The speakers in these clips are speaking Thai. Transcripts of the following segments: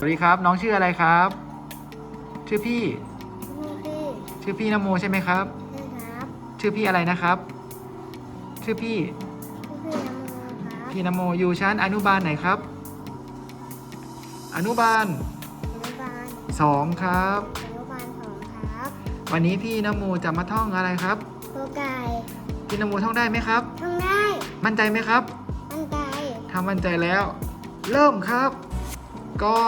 วัสดีครับ น้องชื่ออะไรครับ ชื่อพี่นี่พี่ชื่อพี่นโมใช่ไหมครับนี่ครับ ชื่อพี่อะไรนะครับ ชื่อพี่ พี่น้ำมือครับพี่นโมอยู่ชั้นอนุบาลไหนครับอนุบาลอนุบาลสองครับ อนุบาลสองครับ วันนี้พี่นโมจะมาท่องอะไรครับตัวไก่พี่นโมท่องได้ไหมครับ ท่องได้ มั่นใจไหมครับ มันไก่ถ้ามั่นใจแล้ว เริ่มครับ ก็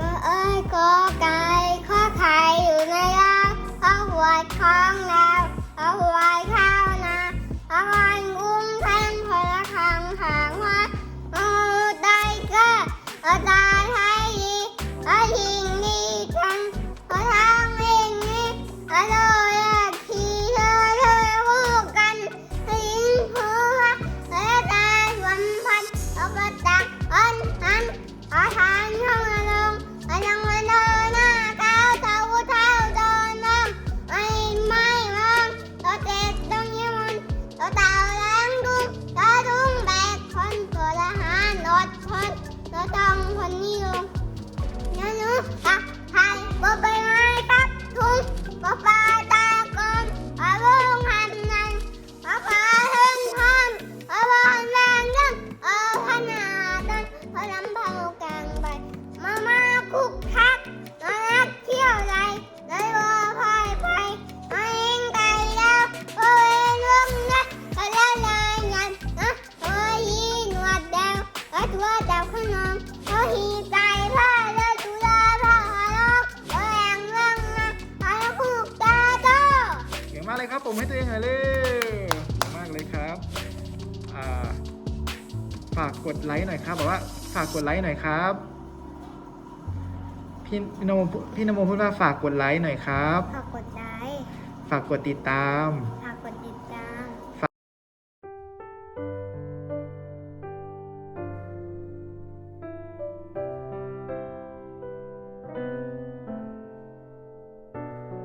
ก็เอ้ยก็ไก่ข้อไข่อยู่ในร่างข้อหัวท้องแล้วข้อหัวข้าวนะข้อวันอุ้มแทงพละครังหางว่าเอาได้ก็เอาตายให้ดี พลำเผากลางใบมามาคุกคักมานักเที่ยวไรเลยว่าพายไปมาเองไกลแล้วโอ้ยร่วงนะก็ละลายงันนะโอ้ยยีหนวดแดงก็ตัวดาวขนมโอ้ยใจผ้าเลยตุลาผ้าหาลกโอ้ยแองร่างนะหาคุกตาโตเก่งมากเลยครับผมให้ตัวเองหน่อยเร็วเก่งมากเลยครับอ่าฝากกดไลค์หน่อยครับบอกว่า ฝากกดไลค์หน่อยครับพี่พี่นโมพี่นโมพูดว่าฝากกดไลค์หน่อยครับ ฝากกดไลค์ ฝากกดติดตาม ฝ